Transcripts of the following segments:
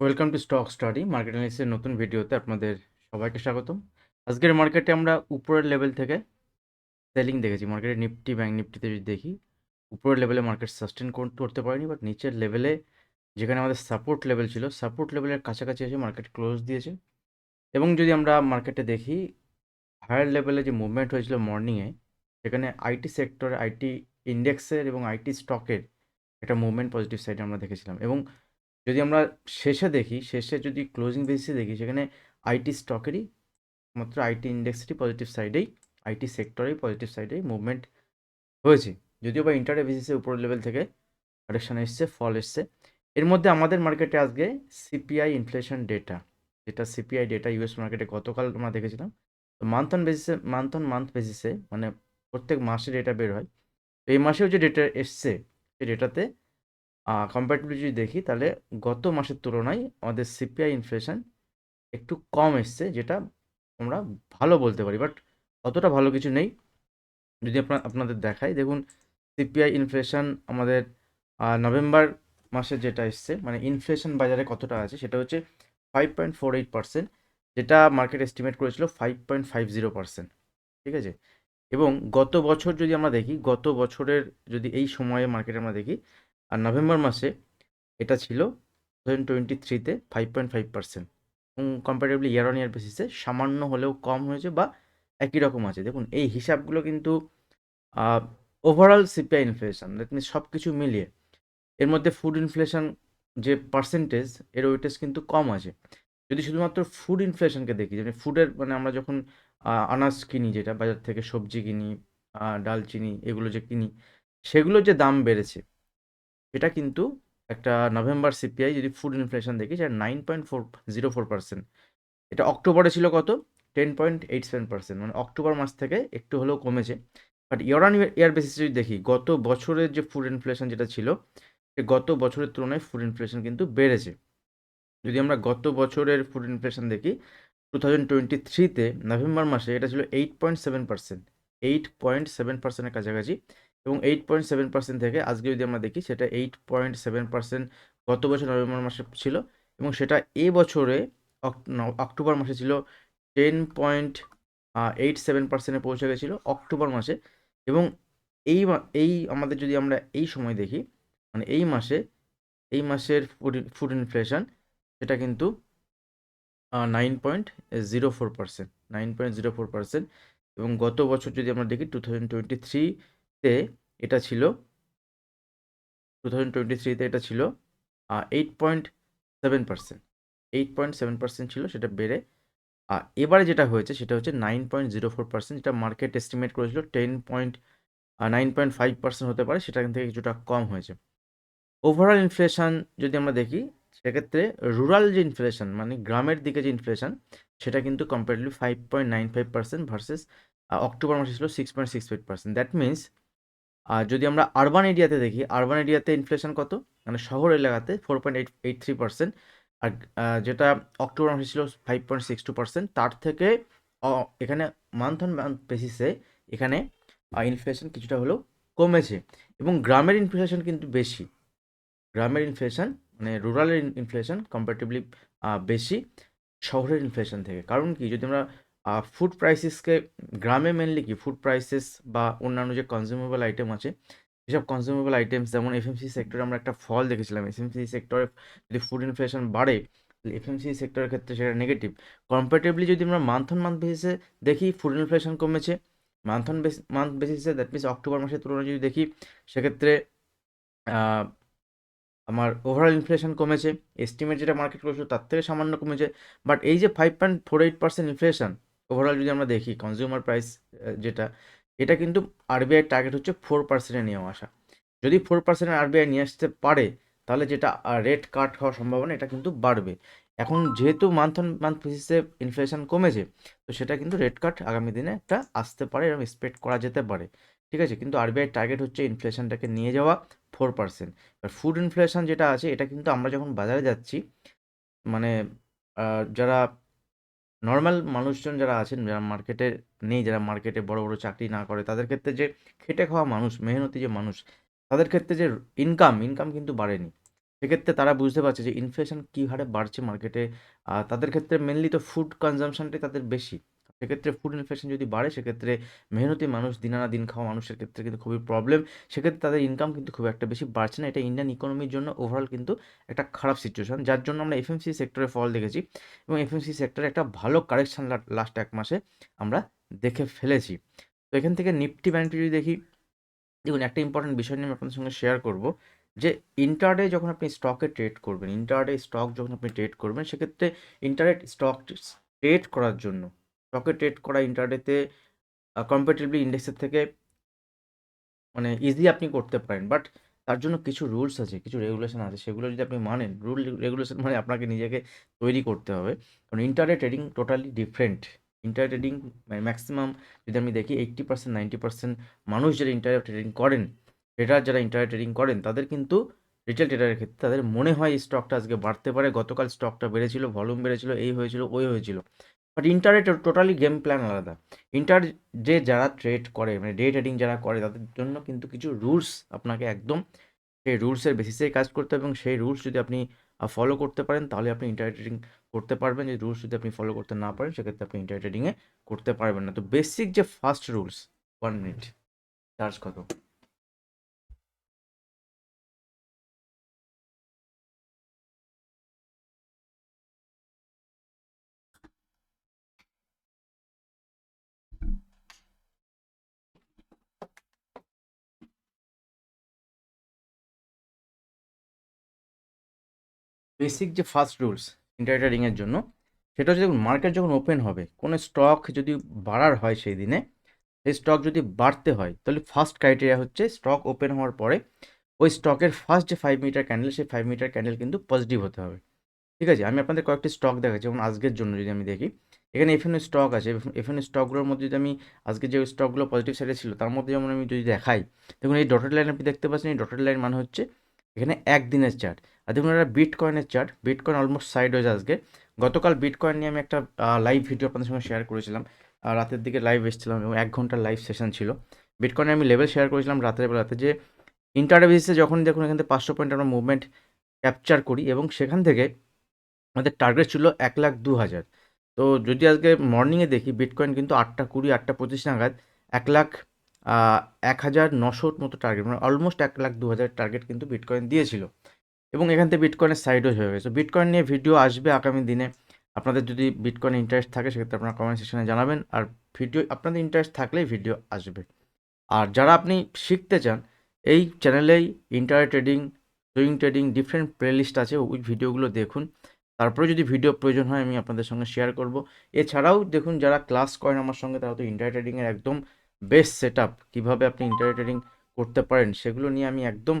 Welcome to stock study market অ্যানালিসিসের নতুন ভিডিওতে আপনাদের সবাইকে স্বাগতম। আজকের মার্কেটে আমরা উপরের লেভেল থেকে সেলিং দেখেছি। মার্কেটে নিফটি ব্যাঙ্ক নিফটিতে যদি দেখি, উপরের লেভেলে মার্কেট সাস্টেন করতে পারেনি বাট নিচের লেভেলে যেখানে আমাদের সাপোর্ট লেভেল ছিল সাপোর্ট লেভেলের কাছাকাছি এসে মার্কেট ক্লোজ দিয়েছে। এবং যদি আমরা মার্কেটে দেখি হায়ার লেভেলে যে মুভমেন্ট হয়েছিল মর্নিংয়ে সেখানে আইটি সেক্টরে আইটি ইন্ডেক্সের এবং আইটি স্টকের একটা মুভমেন্ট পজিটিভ সাইডে আমরা দেখেছিলাম। এবং যদি আমরা শেষে দেখি, শেষে যদি ক্লোজিং বেসিসে দেখি, সেখানে আইটি স্টকেরই মাত্র আইটি ইন্ডেক্সেরই পজিটিভ সাইডেই আইটি সেক্টরেই পজিটিভ সাইডেই মুভমেন্ট হয়েছে। যদিও বা ইন্টারডে বেসিসে উপরের লেভেল থেকে কারেকশন এসছে ফল এসছে। এর মধ্যে আমাদের মার্কেটে আজকে সিপিআই ইনফ্লেশন ডেটা যেটা সিপিআই ডেটা ইউএস মার্কেটে গতকাল আমরা দেখেছিলাম। তো মান্থ অন বেসিসে মান্থ অন মান্থ বেসিসে মানে প্রত্যেক মাসে ডেটা বের হয়। তো এই মাসেও যে ডেটা এসছে, সেই ডেটাতে কম্পারেটিভলি যদি দেখি, তাহলে গত মাসের তুলনায় আমাদের সিপিআই ইনফ্লেশন একটু কম এসছে, যেটা আমরা ভালো বলতে পারি। বাট অতটা ভালো কিছু নেই। যদি আপনার আপনাদের দেখাই, দেখুন সিপিআই ইনফ্লেশন আমাদের নভেম্বর মাসে যেটা এসছে মানে ইনফ্লেশন বাজারে কতটা আছে, সেটা হচ্ছে five point four eight percent যেটা মার্কেট এস্টিমেট করেছিল five point five zero percent ঠিক আছে? এবং গত বছর যদি আমরা দেখি, গত বছরের যদি এই সময়ে মার্কেটে আমরা দেখি আর নভেম্বর মাসে এটা ছিল টু থাউজেন্ড টোয়েন্টি থ্রিতে ফাইভ পয়েন্ট ফাইভ পার্সেন্ট এবং কম্পারেটিভলি ইয়ার অন ইয়ার বেসিসে সামান্য হলেও কম হয়েছে বা একই রকম আছে। দেখুন, এই হিসাবগুলো কিন্তু overall CPI inflation that means সব কিছু মিলিয়ে এর মধ্যে ফুড ইনফ্লেশন যে পার্সেন্টেজ এর ওয়েটেজ কিন্তু কম আছে। যদি শুধুমাত্র ফুড ইনফ্লেশনকে দেখি, যেমন ফুডের মানে আমরা যখন আনাজ কিনি, যেটা বাজার থেকে সবজি কিনি ডাল চিনি এগুলো যে কিনি, সেগুলোর যে দাম বেড়েছে এটা কিন্তু একটা নভেম্বর সিপিআই যদি ফুড ইনফ্লেশন দেখি, সেটা nine point four zero four percent এটা অক্টোবরে ছিল কত? Ten point eight seven percent মানে অক্টোবর মাস থেকে একটু হলেও কমেছে। বাট ইয়ার অন ইয়ার বেসিসে যদি দেখি, গত বছরের যে ফুড ইনফ্লেশন যেটা ছিল গত বছরের তুলনায় ফুড ইনফ্লেশন কিন্তু বেড়েছে। যদি আমরা গত বছরের ফুড ইনফ্লেশন দেখি টু থাউজেন্ড টোয়েন্টি থ্রিতে নভেম্বর মাসে এটা ছিল eight point seven percent eight point seven পার্সেন্টের কাছাকাছি। এবং এইট পয়েন্ট সেভেন পার্সেন্ট থেকে আজকে যদি আমরা দেখি, সেটা এইট পয়েন্ট সেভেন পার্সেন্ট গত বছর নভেম্বর মাসে ছিল এবং সেটা এ বছরে অক্টোবর মাসে ছিল টেন পয়েন্ট এইট সেভেন পার্সেন্টে পৌঁছে গেছিল অক্টোবর মাসে এবং এই এই আমাদের যদি আমরা এই সময় দেখি মানে এই মাসে, এই মাসের ফুড ফুড ইনফ্লেশন সেটা কিন্তু nine point zero four percent nine point zero four percent এবং গত বছর যদি আমরা দেখি টু থাউজেন্ড টোয়েন্টি থ্রিতে এটা ছিল টু থাউজেন্ড টোয়েন্টি থ্রিতে এটা ছিল eight point seven percent eight point seven percent ছিল সেটা বেড়ে আর এবারে যেটা হয়েছে সেটা হচ্ছে nine point zero four percent যেটা মার্কেট এস্টিমেট করেছিল ten point nine point five percent হতে পারে, সেটা থেকে কিছুটা কম হয়েছে। ওভারঅল ইনফ্লেশন যদি আমরা দেখি, সেক্ষেত্রে রুরাল যে ইনফ্লেশন মানে গ্রামের দিকে যে ইনফ্লেশন সেটা কিন্তু comparatively five point nine five percent versus October মাসে ছিল six point six five percent that means আর যদি আমরা আরবান এরিয়াতে দেখি আরবান এরিয়াতে ইনফ্লেশন কত? মানে শহর এলাকাতে four point eight eight three percent আর যেটা অক্টোবর মাসে ছিল five point six two percent তার থেকে এখানে মান্থ অন মান্থ বেসিসে এখানে ইনফ্লেশন কিছুটা হলেও কমেছে এবং গ্রামের ইনফ্লেশন কিন্তু বেশি। গ্রামের ইনফ্লেশন মানে রুরালের ইনফ্লেশন কম্পারেটিভলি বেশি শহরের ইনফ্লেশন থেকে। কারণ কি? যদি আমরা ফুড প্রাইসেসকে গ্রামে মেনলি কি? ফুড প্রাইসেস বা অন্যান্য যে কনজিউমেবল আইটেম আছে যেসব কনজিউমেবল আইটেমস যেমন এফএমসি সেক্টরে আমরা একটা ফল দেখেছিলাম। এফ এফএমসি সেক্টরে যদি ফুড ইনফ্লেশন বাড়ে এফএমসি সেক্টরের ক্ষেত্রে সেটা নেগেটিভ কম্পারেটিভলি যদি আমরা মান্থ অন মান্থ বেসিসে দেখি ফুড ইনফ্লেশন কমেছে। মান্থ অন বেস মান্থ বেসিসে দ্যাট মিনস অক্টোবর মাসের তুলনায় যদি দেখি, সেক্ষেত্রে আমার ওভারঅল ইনফ্লেশন কমেছে। এস্টিমেট যেটা মার্কেট করেছিল, তার থেকে সামান্য কমেছে। বাট এই যে five point four eight percent inflation overall যদি আমরা দেখি কনজিউমার প্রাইস যেটা, এটা কিন্তু আরবিআই টার্গেট হচ্ছে ফোর পার্সেন্টে নিয়ে আসা। যদি ফোর পার্সেন্টের আরবিআই নিয়ে আসতে পারে, তাহলে যেটা রেট কাট হওয়ার সম্ভাবনা এটা কিন্তু বাড়বে। এখন যেহেতু মান্থ অন মান্থ বেসিসে ইনফ্লেশন কমেছে, তো সেটা কিন্তু রেট কাট আগামী দিনে একটা আসতে পারে এবং এক্সপেক্ট করা যেতে পারে। ঠিক আছে? কিন্তু আরবিআই টার্গেট হচ্ছে ইনফ্লেশনটাকে নিয়ে যাওয়া ফোর পার্সেন্ট এবার ফুড ইনফ্লেশন যেটা আছে, এটা কিন্তু আমরা যখন বাজারে যাচ্ছি মানে যারা নর্মাল মানুষজন যারা আছেন, যারা মার্কেটে নেই, যারা মার্কেটে বড় বড় চাকরি না করে, তাদের ক্ষেত্রে যে খেটে খাওয়া মানুষ, মেহনতি যে মানুষ, তাদের ক্ষেত্রে যে ইনকাম ইনকাম কিন্তু বাড়েনি। সেক্ষেত্রে তারা বুঝতে পারছে যে ইনফ্লেশন কী হারে বাড়ছে মার্কেটে তাদের ক্ষেত্রে মেনলি তো ফুড কনজামশানটাই তাদের বেশি। সেক্ষেত্রে ফুড ইনফ্লেশন যদি বাড়ে, সেক্ষেত্রে মেহনতি মানুষ দিন আনা দিন খাওয়া মানুষের ক্ষেত্রে কিন্তু খুবই প্রবলেম সেক্ষেত্রে তাদের ইনকাম কিন্তু খুব একটা বেশি বাড়ছে না। এটা ইন্ডিয়ান ইকোনমির জন্য ওভারঅল কিন্তু একটা খারাপ সিচুয়েশন যার জন্য আমরা এফএমসি সেক্টরে ফল দেখেছি এবং এফএমসি সেক্টরে একটা ভালো কারেকশন লাস্ট এক মাসে আমরা দেখে ফেলেছি। তো এখান থেকে নিফটি ব্যাংকটি যদি দেখি, দেখুন একটা ইম্পর্টেন্ট বিষয় নিয়ে আমি আপনাদের সঙ্গে শেয়ার করব যে ইন্টারডে যখন আপনি স্টকে ট্রেড করবেন ইন্টারডে স্টক যখন আপনি ট্রেড করবেন, সেক্ষেত্রে ইন্টারনেট স্টক ট্রেড করার জন্য স্টকে ট্রেড করা ইন্টারডেতে কম্পারেটিভলি ইন্ডেক্সের থেকে মানে ইজি আপনি করতে পারেন। বাট তার জন্য কিছু রুলস আছে, কিছু রেগুলেশন আছে, সেগুলো যদি আপনি মানেন রুল রেগুলেশন মানে আপনাকে নিজেকে তৈরি করতে হবে। কারণ internet trading totally different inter trading মানে ম্যাক্সিমাম যদি আমি দেখি এইট্টি পার্সেন্ট নাইনটি পার্সেন্ট মানুষ যারা ইন্টার ট্রেডিং করেন ট্রেডার যারা ইন্টার ট্রেডিং করেন, তাদের কিন্তু রিটেল ট্রেডারের ক্ষেত্রে তাদের মনে হয় এই স্টকটা আজকে বাড়তে পারে। গতকাল স্টকটা বেড়েছিল ভলিউম বেড়েছিল, এই হয়েছিল, ওই হয়েছিল। বাট ইন্টারে টোটালি গেম প্ল্যান আলাদা। ইন্টার যে যারা ট্রেড করে মানে ডে ট্রেডিং যারা করে, তাদের জন্য কিন্তু কিছু রুলস আপনাকে একদম সেই রুলসের বেসিসেই কাজ করতে হবে এবং সেই রুলস যদি আপনি ফলো করতে পারেন, তাহলে আপনি ইন্টার ট্রেডিং করতে পারবেন। যে রুলস যদি আপনি ফলো করতে না পারেন, সেক্ষেত্রে আপনি ইন্টার ট্রেডিংয়ে করতে পারবেন না। তো বেসিক যে first rules one minute charge কত? বেসিক যে ফার্স্ট রুলস ইন্টার ট্রেডিংয়ের জন্য, সেটা হচ্ছে মার্কেট যখন ওপেন হবে, কোনো স্টক যদি বাড়ার হয় সেই দিনে, সেই স্টক যদি বাড়তে হয়, তাহলে ফার্স্ট ক্রাইটেরিয়া হচ্ছে স্টক ওপেন হওয়ার পরে, ওই স্টকের ফার্স্ট যে ফাইভ মিটার ক্যান্ডেল সেই ফাইভ মিটার ক্যান্ডেল কিন্তু পজিটিভ হতে হবে। ঠিক আছে? আমি আপনাদের কয়েকটি স্টক দেখাচ্ছি, যেমন আজকের জন্য যদি আমি দেখি, এখানে এফএন স্টক আছে। এফএন স্টকগুলোর মধ্যে যদি আমি আজকে যে স্টকগুলো পজিটিভ সাইডে ছিল, তার মধ্যে যেমন আমি যদি দেখাই, দেখুন এই ডটেড লাইন আপনি দেখতে পাচ্ছেন, এই ডটেড লাইন মানে হচ্ছে এখানে একদিনের চার্ট আর দেখুন এটা বিট কয়েনের chart bitcoin almost side হয়েছে আজকে। গতকাল বিট কয়েন নিয়ে আমি একটা লাইভ ভিডিও আপনাদের সঙ্গে শেয়ার করেছিলাম। রাতের দিকে লাইভ এসেছিলাম এবং এক ঘণ্টার লাইভ সেশন ছিল। বিট কয়েনে আমি লেভেল শেয়ার করেছিলাম রাতের বেলাতে যে ইন্টারডে বেসিসে যখন দেখুন এখান থেকে পাঁচশো পয়েন্ট আমরা মুভমেন্ট ক্যাপচার করি এবং সেখান থেকে আমাদের টার্গেট ছিল এক লাখ দু হাজার। তো যদি আজকে মর্নিংয়ে দেখি বিটকয়েন কিন্তু আটটা কুড়ি, আটটা পঁচিশ নাগাদ এক লাখ এক হাজার নশোর মতো টার্গেট মানে অলমোস্ট এক লাখ দু হাজার টার্গেট কিন্তু বিটকয়েন দিয়েছিল। এবং এখান থেকে বিটকয়েনের সাইডও হয়ে গেছে। বিটকয়েন নিয়ে ভিডিও আসবে আগামী দিনে। আপনাদের যদি বিটকয়েন ইন্টারেস্ট থাকে, সেক্ষেত্রে আপনারা কমেন্ট সেকশনে জানাবেন। আর ভিডিও আপনাদের ইন্টারেস্ট থাকলেই ভিডিও আসবে। আর যারা আপনি শিখতে চান, এই চ্যানেলেই inter trading swing trading different playlist আছে, ওই ভিডিওগুলো দেখুন। তারপরে যদি ভিডিও প্রয়োজন হয়, আমি আপনাদের সঙ্গে শেয়ার করব। এছাড়াও দেখুন, যারা ক্লাস করেন আমার সঙ্গে, তারা তো ইন্টার ট্রেডিংয়ের একদম বেস্ট সেট আপ কীভাবে আপনি ইন্টার ট্রেডিং করতে পারেন, সেগুলো নিয়ে আমি একদম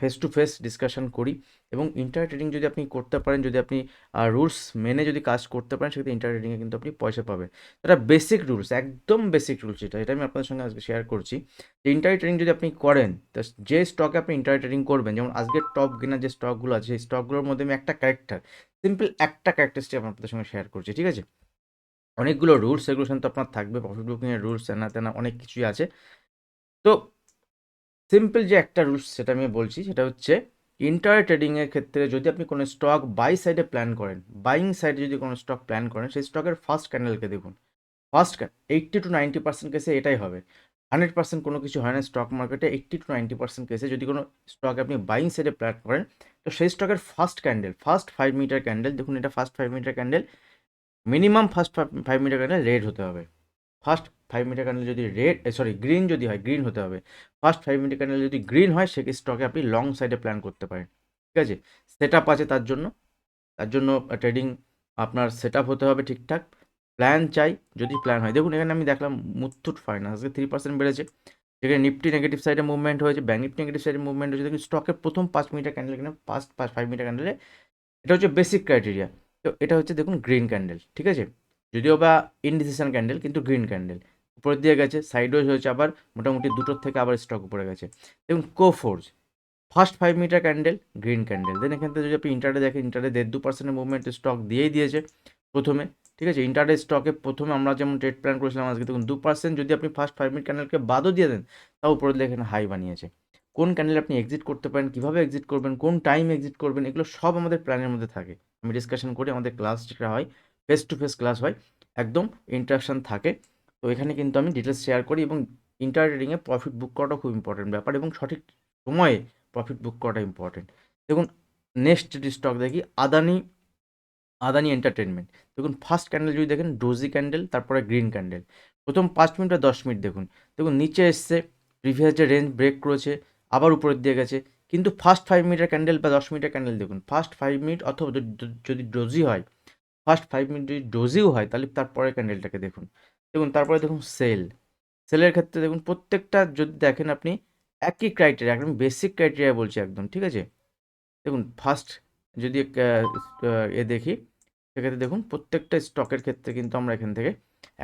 ফেস টু ফেস ডিসকাশন করি এবং ইন্টার ট্রেডিং যদি আপনি করতে পারেন, যদি আপনি রুলস মেনে যদি কাজ করতে পারেন, সেক্ষেত্রে ইন্টার ট্রেডিংয়ে কিন্তু আপনি পয়সা পাবেন। এটা বেসিক রুলস একদম বেসিক রুলস এটা এটা আমি আপনাদের সঙ্গে আজকে শেয়ার করছি। যে ইন্টার ট্রেডিং যদি আপনি করেন, তো যে স্টকে আপনি ইন্টার ট্রেডিং করবেন, যেমন আজকের টপ গেনার যে স্টকগুলো আছে, সেই স্টকগুলোর মধ্যে আমি একটা ক্যারেক্টার সিম্পল একটা ক্যারেক্টারিস্টিক আপনাদের সঙ্গে শেয়ার করছি, ঠিক আছে? অনেকগুলো রুলস রেগুলেশন তো আপনার থাকবে প্রফিট বুকিংয়ের রুলস এনা তেনা অনেক কিছুই আছে। তো সিম্পল যে একটা রুলস সেটা আমি বলছি, সেটা হচ্ছে ইন্টার ট্রেডিংয়ের ক্ষেত্রে যদি আপনি কোনো স্টক বাই সাইডে প্ল্যান করেন বাইং সাইডে যদি কোনো স্টক প্ল্যান করেন, সেই স্টকের ফার্স্ট ক্যান্ডেলকে দেখুন। First eighty to ninety percent কেসে এটাই হবে। হান্ড্রেড পার্সেন্ট কোনো কিছু হয় না স্টক মার্কেটে এইট্টি টু নাইনটি পার্সেন্ট কেসে যদি কোনো স্টক আপনি বাইং সাইডে প্ল্যান করেন, তো সেই স্টকের first candle first five minute candle দেখুন এটা first five minute candle minimum first five minute candle red হতে হবে। ফার্স্ট ফাইভ মিটার ক্যান্ডেল যদি রেড সরি গ্রিন যদি হয় গ্রিন হতে হবে। ফার্স্ট ফাইভ মিটার ক্যান্ডেল যদি গ্রিন হয় সে স্টকে আপনি লং সাইডে প্ল্যান করতে পারেন। ঠিক আছে? সেট আছে তার জন্য। তার জন্য ট্রেডিং আপনার সেট হতে হবে ঠিকঠাক। প্ল্যান চাই, যদি প্ল্যান হয়। দেখুন, এখানে আমি দেখলাম মুথুট ফাইন্যান্স আজকে থ্রি পার্সেন্ট বেড়েছে। যেখানে নিফটি নেগেটিভ সাইডে মুভমেন্ট হয়েছে ব্যাঙ্ক নিফটি নেগেটিভ সাইডে মুভমেন্ট হয়েছে। দেখুন স্টকের প্রথম পাঁচ মিটার ক্যান্ডেল এখানে ফার্স্ট পাঁচ ফাইভ মিটার ক্যান্ডেলে এটা হচ্ছে বেসিক ক্রাইটেরিয়া তো এটা হচ্ছে, দেখুন গ্রিন ক্যান্ডেল ঠিক আছে? যদিও বা ইনডিসিশন ক্যান্ডেল কিন্তু গ্রিন ক্যান্ডেল উপরের দিয়ে গেছে সাইডওয়েজ হয়েছে আবার মোটামুটি দুটোর থেকে আবার স্টক উপরে গেছে। দেখুন Coforge first five minute candle green candle then এখান থেকে যদি আপনি ইন্টারডে দেখেন ইন্টারডে দেড় দু পার্সেন্টের মুভমেন্ট স্টক দিয়েই দিয়েছে প্রথমে, ঠিক আছে? ইন্টারডে স্টকে প্রথমে আমরা যেমন ট্রেড প্ল্যান করেছিলাম আজকে, দেখুন, দু পার্সেন্ট যদি আপনি ফার্স্ট ফাইভ মিনিট ক্যান্ডেলকে বাদও দিয়ে দেন, তাও উপরে দিয়ে এখানে হাই বানিয়েছে। কোন ক্যান্ডেল আপনি এক্সিট করতে পারেন, কীভাবে এক্সিট করবেন, কোন টাইম এক্সিট করবেন, এগুলো সব আমাদের প্ল্যানের মধ্যে থাকে। আমি ডিসকাশন করি, আমাদের ক্লাস যেটা হয় ফেস টু ফেস ক্লাস হয়, একদম ইন্টারাকশান থাকে। তো এখানে কিন্তু আমি ডিটেলস শেয়ার করি এবং ইন্টার ট্রেডিংয়ে প্রফিট বুক করাটা খুব ইম্পর্টেন্ট ব্যাপার এবং সঠিক সময়ে প্রফিট বুক করাটা ইম্পর্টেন্ট দেখুন নেক্সট যদি স্টক দেখি আদানি আদানি এন্টারটেনমেন্ট দেখুন ফার্স্ট ক্যান্ডেল যদি দেখেন ডোজি ক্যান্ডেল তারপরে গ্রিন ক্যান্ডেল প্রথম পাঁচ মিনিট বা দশ মিনিট দেখুন। দেখুন, নিচে এসছে প্রিভিয়াস যে রেঞ্জ ব্রেক করেছে, আবার উপরের দিয়ে গেছে। কিন্তু ফার্স্ট ফাইভ মিনিটের ক্যান্ডেল বা দশ মিনিটের ক্যান্ডেল দেখুন ফার্স্ট ফাইভ মিনিট অথবা যদি ডোজি হয় ফার্স্ট ফাইভ মিনিট যদি ডোজিও হয়, তাহলে তারপরে ক্যান্ডেলটাকে দেখুন। দেখুন, তারপরে দেখুন সেল সেলের ক্ষেত্রে দেখুন, প্রত্যেকটা যদি দেখেন আপনি, একই ক্রাইটেরিয়া একদম বেসিক ক্রাইটেরিয়া বলছি একদম, ঠিক আছে? দেখুন ফার্স্ট যদি এ দেখি, সেক্ষেত্রে দেখুন, প্রত্যেকটা স্টকের ক্ষেত্রে কিন্তু আমরা এখান থেকে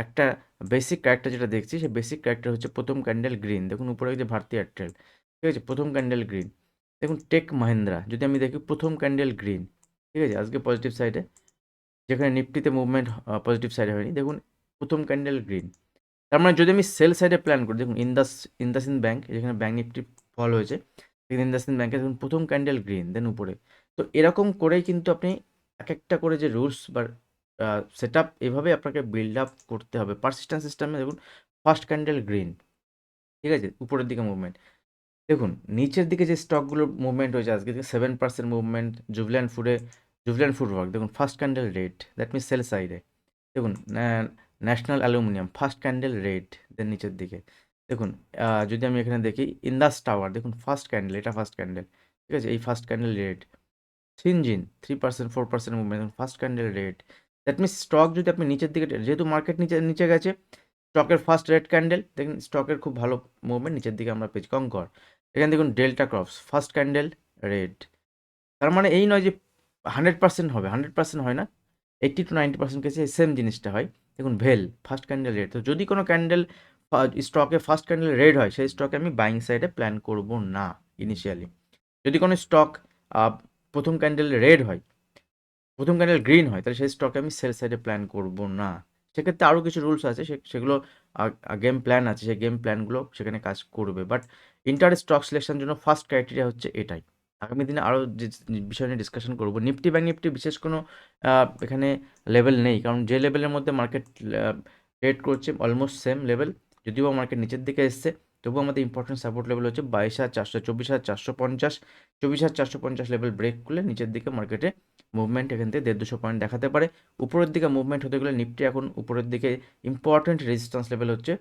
একটা বেসিক ক্যারেক্টার যেটা দেখছি, সেই বেসিক ক্যারেক্টার হচ্ছে প্রথম ক্যান্ডেল গ্রিন দেখুন, উপরে যে ভারতী এয়ারটেল ঠিক আছে? প্রথম ক্যান্ডেল গ্রিন দেখুন টেক মাহিন্দ্রা, যদি আমি দেখি প্রথম ক্যান্ডেল গ্রিন ঠিক আছে? আজকে পজিটিভ সাইডে যেখানে নিফটিতে মুভমেন্ট পজিটিভ সাইডে হয়নি। দেখুন প্রথম ক্যান্ডেল গ্রিন তার মানে যদি আমি সেল সাইডে প্ল্যান করি, দেখুন ইন্দাস ইন্দাসিন ব্যাংক যেখানে ব্যাংক নিফটি ফল হয়েছে, সেখানে ইন্দাসিন ব্যাংকে দেখুন প্রথম ক্যান্ডেল গ্রিন দেন উপরে। তো এরকম করেই কিন্তু আপনি এক একটা করে যে রুলস বা সেট আপ এভাবে আপনাকে বিল্ড আপ করতে হবে। পারসিস্টেন্স সিস্টেমে দেখুন ফার্স্ট ক্যান্ডেল গ্রিন ঠিক আছে? উপরের দিকে মুভমেন্ট দেখুন নিচের দিকে যে স্টকগুলোর মুভমেন্ট হয়েছে, আজকে সেভেন পার্সেন্ট মুভমেন্ট জুভল্যান্ড ফুডে জুভল্যান্ড ফুড ওয়ার্ক দেখুন first candle red that means sell সাইডে দেখুন national aluminium, first candle red then নিচের দিকে। দেখুন যদি আমি এখানে দেখি, ইন্দাস টাওয়ার, দেখুন, ফার্স্ট ক্যান্ডেল, এটা ফার্স্ট ক্যান্ডেল, ঠিক আছে? এই first candle red. Syngene three percent four percent movement দেখুন, first candle red. That means stock যদি আপনি নিচের দিকে, যেহেতু মার্কেট নিচে নিচে গেছে স্টকের ফার্স্ট রেড ক্যান্ডেল দেখুন স্টকের খুব ভালো মুভমেন্ট নিচের দিকে আমরা পেয়েছি, কঙ্কর। এখানে দেখুন delta crops first candle red তার মানে এই নয় যে হান্ড্রেড পার্সেন্ট হবে হান্ড্রেড পার্সেন্ট হয় না এইট্টি টু নাইনটি পার্সেন্ট কেসে সেম জিনিসটা হয়। দেখুন, ভেল ফার্স্ট ক্যান্ডেল রেড তো যদি কোনো ক্যান্ডেল স্টকে ফার্স্ট ক্যান্ডেল রেড হয়, সেই স্টকে আমি বাইং সাইডে প্ল্যান করব না ইনিশিয়ালি যদি কোনো স্টক প্রথম ক্যান্ডেল রেড হয়, প্রথম ক্যান্ডেল গ্রিন হয়, তাহলে সেই স্টকে আমি সেল সাইডে প্ল্যান করব না। সেক্ষেত্রে আরও কিছু রুলস আছে সেগুলো গেম প্ল্যান আছে, সেই গেম প্ল্যানগুলো সেখানে কাজ করবে। বাট ইন্টার স্টক সিলেকশনের জন্য ফার্স্ট ক্রাইটেরিয়া হচ্ছে এটাই। আগামী দিনে আরও যে বিষয় নিয়ে ডিসকাশন করব। নিফটি ব্যাঙ্ক নিফটি বিশেষ কোনো এখানে লেভেল নেই। কারণ যে লেভেলের মধ্যে মার্কেট ট্রেড করছে অলমোস্ট সেম লেভেল যদিও মার্কেট নিচের দিকে এসছে, তবুও আমাদের ইম্পর্টেন্ট সাপোর্ট লেভেল হচ্ছে বাইশ হাজার চারশো, চব্বিশ হাজার চারশো পঞ্চাশ। চব্বিশ হাজার চারশো পঞ্চাশ লেভেল ব্রেক করলে নিচের দিকে মার্কেটে মুভমেন্ট এখান থেকে দেড় দুশো পয়েন্ট দেখাতে পারে। উপরের দিকে মুভমেন্ট হতে গেলে নিফটি এখন উপরের দিকে ইম্পর্টেন্ট রেজিস্ট্যান্স লেভেল হচ্ছে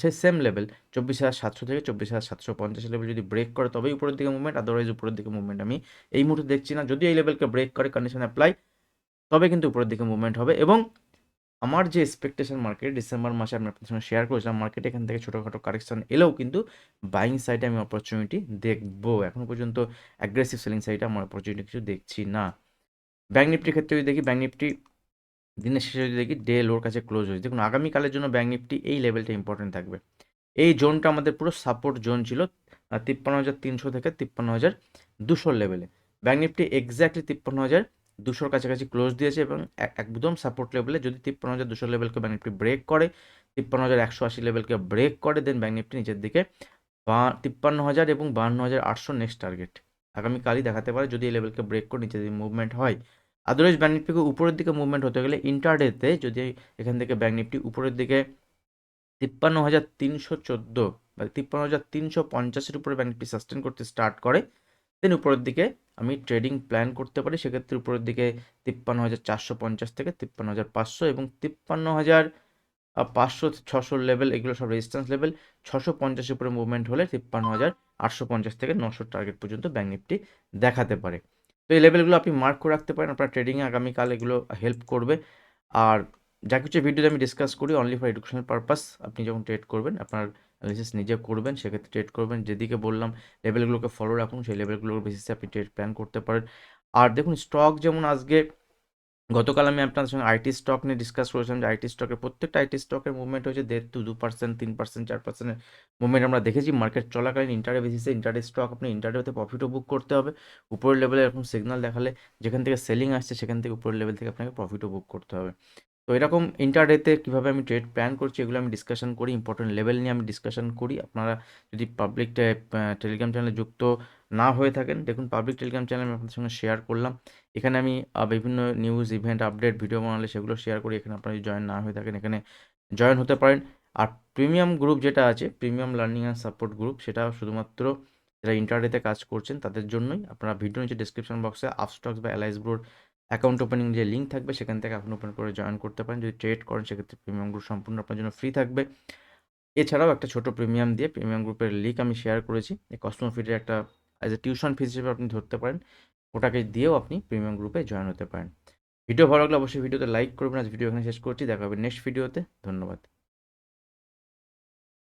সে সেম লেভেল চব্বিশ হাজার সাতশো থেকে চব্বিশ হাজার সাতশো পঞ্চাশ লেভেল যদি ব্রেক করে, তবেই উপরের দিকে মুভমেন্ট আদারওয়াইজ উপরের দিকে মুভমেন্ট আমি এই মুহূর্তে দেখছি না। যদি এই লেভেলকে ব্রেক করে কন্ডিশন অ্যাপ্লাই তবে কিন্তু উপরের দিকে মুভমেন্ট হবে। এবং আমার যে এক্সপেকটেশন মার্কেট ডিসেম্বর মাসে আমি আপনার সঙ্গে শেয়ার করেছিলাম মার্কেট এখান থেকে ছোটোখাটো কারেকশন এলেও কিন্তু বাইং সাইডে আমি অপরচুনিটি দেখব। এখন পর্যন্ত অ্যাগ্রেসিভ সেলিং সাইডে আমার অপরচুনিটি কিছু দেখছি না। ব্যাঙ্ক নিফটির ক্ষেত্রে যদি দেখি ব্যাঙ্ক নিফটি দিনের শেষে যদি দেখি ডে লোর কাছে ক্লোজ হয়েছে। দেখুন, আগামীকালের জন্য ব্যাঙ্ক নিফটি এই লেভেলটা ইম্পর্টেন্ট থাকবে। এই জোনটা আমাদের পুরো সাপোর্ট জোন ছিল তিপ্পান্ন হাজার তিনশো থেকে তিপ্পান্ন হাজার দুশোর লেভেলে ব্যাঙ্ক নিফটি এক্স্যাক্টলি তিপ্পান্ন হাজার দুশোর কাছাকাছি ক্লোজ দিয়েছে এবং একদম সাপোর্ট লেভেলে যদি তিপ্পান্ন হাজার দুশো লেভেলকে ব্যাঙ্ক নিফটি ব্রেক করে, তিপ্পান্ন হাজার একশো আশি লেভেলকে ব্রেক করে দেন ব্যাঙ্ক নিফটি নিচের দিকে বা, তিপ্পান্ন হাজার এবং বাহান্ন হাজার আটশো নেক্সট টার্গেট আগামীকালই দেখাতে পারে যদি এই লেভেলকে ব্রেক করে, নিচের দিকে মুভমেন্ট হয়। আদারওয়াইজ ব্যাঙ্ক নিফটিকে উপরের দিকে মুভমেন্ট হতে গেলে ইন্টারডেতে যদি এখান থেকে ব্যাঙ্ক নিফটি উপরের দিকে তিপ্পান্ন হাজার তিনশো চোদ্দ বা তিপ্পান্ন হাজার তিনশো পঞ্চাশের উপরে ব্যাঙ্ক নিফটি সাস্টেন করতে স্টার্ট করে দেন উপরের দিকে আমি ট্রেডিং প্ল্যান করতে পারি। সেক্ষেত্রে উপরের দিকে তিপ্পান্ন হাজার চারশো পঞ্চাশ থেকে তিপ্পান্ন হাজার পাঁচশো এবং তিপ্পান্ন হাজার পাঁচশো ছশো লেভেল এগুলো সব রেজিস্ট্যান্স লেভেল ছশো পঞ্চাশের উপরে মুভমেন্ট হলে তিপ্পান্ন হাজার আটশো পঞ্চাশ থেকে নশো টার্গেট পর্যন্ত ব্যাঙ্ক নিফটি দেখাতে পারে। এই লেভেলগুলো আপনি মার্ক করে রাখতে পারেন। আপনার ট্রেডিংয়ে আগামীকাল এগুলো হেল্প করবে। আর যা কিছু ভিডিওতে আমি ডিসকাস করি অনলি ফর এডুকেশনাল পারপাস আপনি যখন ট্রেড করবেন, আপনার অ্যানালিসিস নিজে করবেন, সেক্ষেত্রে ট্রেড করবেন। যেদিকে বললাম লেভেলগুলোকে ফলো রাখুন, সেই লেভেলগুলোর বেসিসে আপনি ট্রেড প্ল্যান করতে পারেন। আর দেখুন স্টক যেমন আজকে গতকাল আমি আপনাদের সঙ্গে আইটি স্টক নিয়ে ডিসকাস করেছিলাম যে আইটি স্টকের প্রত্যেকটা আইটি স্টকের মুভমেন্ট হয়েছে দেড় টু দু পার্সেন্ট তিন পার্সেন্ট চার পার্সেন্টের মুভমেন্ট আমরা দেখেছি। মার্কেট চলাকালীন ইন্টারে বেসিসে ইন্টারে স্টক আপনি ইন্টারেতে প্রফিটও বুক করতে হবে। উপরের লেভেলে এরকম সিগনাল দেখালে যেখান থেকে সেলিং আসছে সেখান থেকে উপরের লেভেল থেকে আপনাকে প্রফিটও বুক করতে হবে। তো এরকম ইন্টারডেতে কীভাবে আমি ট্রেড প্ল্যান করছি এগুলো আমি ডিসকাশন করি। ইম্পর্টেন্ট লেভেল নিয়ে আমি ডিসকাশন করি। আপনারা যদি পাবলিক টেলিগ্রাম চ্যানেলে যুক্ত না হয়ে থাকেন, দেখুন পাবলিক টেলিগ্রাম চ্যানেল আমি আপনাদের সঙ্গে শেয়ার করলাম। এখানে আমি বিভিন্ন নিউজ ইভেন্ট আপডেট ভিডিও বানালে সেগুলো শেয়ার করি। এখানে আপনারা যদি জয়েন না হয়ে থাকেন, এখানে জয়েন হতে পারেন। আর প্রিমিয়াম গ্রুপ যেটা আছে premium learning and support group সেটা শুধুমাত্র যারা ইন্টারনেটে কাজ করছেন, তাদের জন্যই আপনারা ভিডিও নিচে ডিসক্রিপশন বক্সে আপস্টক্স বা এলআইস গ্রুপ অ্যাকাউন্ট ওপেনিং যে লিঙ্ক থাকবে, সেখান থেকে আপনি ওপেন করে জয়েন করতে পারেন। যদি ট্রেড করেন, সেক্ষেত্রে প্রিমিয়াম গ্রুপ সম্পূর্ণ আপনার জন্য ফ্রি থাকবে। এছাড়াও একটা ছোট প্রিমিয়াম দিয়ে প্রিমিয়াম গ্রুপের লিঙ্ক আমি শেয়ার করেছি। এই কস্টমার ফিডের একটা অ্যাজ এ টিউশন ফিস হিসেবে আপনি ধরতে পারেন, ওটাকে দিয়েও আপনি প্রিমিয়াম গ্রুপে জয়েন হতে পারেন। ভিডিও ভালো লাগলে অবশ্যই ভিডিওতে লাইক করবেন। আজ ভিডিও এখানে শেষ করছি। দেখা হবে নেক্সট ভিডিওতে ধন্যবাদ।